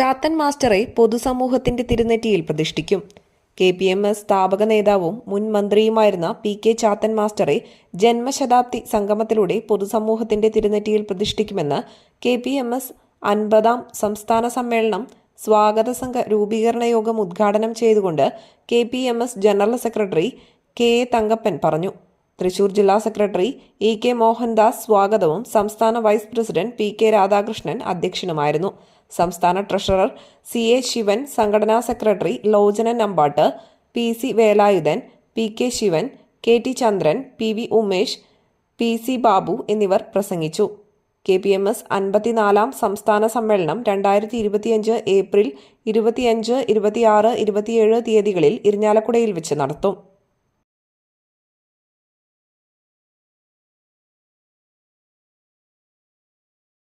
ചാത്തൻ മാസ്റ്ററെ പൊതുസമൂഹത്തിന്റെ തിരുനെറ്റിയിൽ പ്രതിഷ്ഠിക്കും. കെ പി എം എസ് സ്ഥാപക നേതാവും മുൻ മന്ത്രിയുമായിരുന്ന പി കെ ചാത്തൻ മാസ്റ്ററെ ജന്മശതാബ്ദി സംഗമത്തിലൂടെ പൊതുസമൂഹത്തിന്റെ തിരുനെറ്റിയിൽ പ്രതിഷ്ഠിക്കുമെന്ന് കെ പി എം എസ് അൻപതാം സംസ്ഥാന സമ്മേളനം സ്വാഗത സംഘ രൂപീകരണ യോഗം ഉദ്ഘാടനം ചെയ്തുകൊണ്ട് K P M S general secretary K A Thankappan പറഞ്ഞു. തൃശൂർ ജില്ലാ സെക്രട്ടറി ഇ കെ മോഹൻദാസ് സ്വാഗതവും സംസ്ഥാന vice president P K Radhakrishnan അധ്യക്ഷനുമായിരുന്നു. സംസ്ഥാന ട്രഷറർ സി എ ശിവൻ സംഘടനാ secretary Lochanan Nambat P C Velayudhan P K Sivan K T Chandran P V Umesh P C Babu എന്നിവർ പ്രസംഗിച്ചു. K P M S അൻപത്തിനാലാം സംസ്ഥാന സമ്മേളനം രണ്ടായിരത്തി ഇരുപത്തിയഞ്ച് ഏപ്രിൽ ഇരുപത്തിയഞ്ച് ഇരുപത്തിയാറ് ഇരുപത്തിയേഴ് തീയതികളിൽ ഇരിഞ്ഞാലക്കുടയിൽ വെച്ച് നടത്തും.